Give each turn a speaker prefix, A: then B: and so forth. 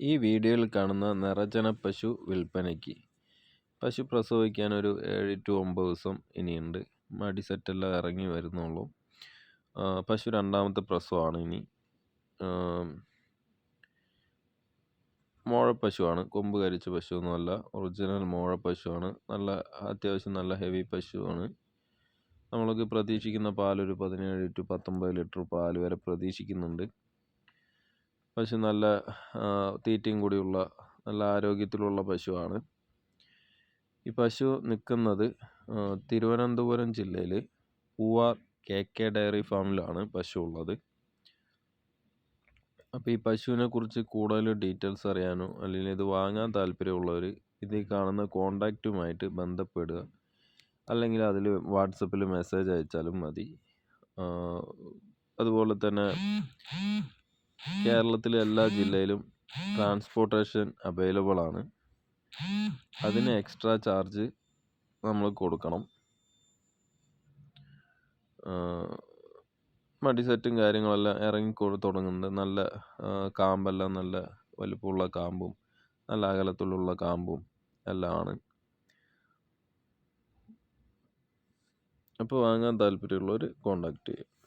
A: ഈ വീഡിയോയിൽ കാണുന്ന നിറജന പശു വിൽപ്പനയ്ക്ക്. പശു പ്രസവിക്കാൻ ഒരു ഏഴ് ടു ഒമ്പത് ദിവസം ഇനിയുണ്ട്. മടി സെറ്റെല്ലാം ഇറങ്ങി വരുന്നുള്ളൂ. പശു രണ്ടാമത്തെ പ്രസവമാണ് ഇനി. ആം, മോഴ പശുവാണ്. കൊമ്പ് കരിച്ച പശുവൊന്നുമല്ല. ഒറിജിനൽ മോഴ പശുവാണ്. നല്ല അത്യാവശ്യം നല്ല ഹെവി പശുവാണ്. നമ്മൾക്ക് പ്രതീക്ഷിക്കുന്ന പാലൊരു പതിനേഴ് ടു പത്തൊമ്പത് ലിറ്റർ പാൽ വരെ പ്രതീക്ഷിക്കുന്നുണ്ട്. പശു നല്ല തീറ്റയും കൂടിയുള്ള നല്ല ആരോഗ്യത്തിലുള്ള പശുവാണ്. ഈ പശു നിൽക്കുന്നത് തിരുവനന്തപുരം ജില്ലയിൽ പൂവാർ കെ കെ ഡയറി ഫാമിലാണ് പശു ഉള്ളത്. അപ്പോൾ ഈ പശുവിനെ കുറിച്ച് കൂടുതൽ ഡീറ്റെയിൽസ് അറിയാനോ അല്ലെങ്കിൽ ഇത് വാങ്ങാൻ താല്പര്യമുള്ളവർ ഇതിൽ കാണുന്ന കോണ്ടാക്റ്റുമായിട്ട് ബന്ധപ്പെടുക. അല്ലെങ്കിൽ അതിൽ വാട്സപ്പിൽ മെസ്സേജ് അയച്ചാലും മതി. അതുപോലെ തന്നെ കേരളത്തിലെ എല്ലാ ജില്ലയിലും ട്രാൻസ്പോർട്ടേഷൻ അവൈലബിൾ ആണ്. അതിന് എക്സ്ട്രാ ചാർജ് നമ്മൾ കൊടുക്കണം. മടി സെറ്റും കാര്യങ്ങളെല്ലാം ഇറങ്ങി കൊ- തുടങ്ങുന്നുണ്ട്. നല്ല കാമ്പെല്ലാം നല്ല വലിപ്പമുള്ള കാമ്പും നല്ല അകലത്തിലുള്ള കാമ്പും എല്ലാം ആണ്. അപ്പോൾ വാങ്ങാൻ താല്പര്യമുള്ളവർ കോണ്ടാക്ട് ചെയ്യുക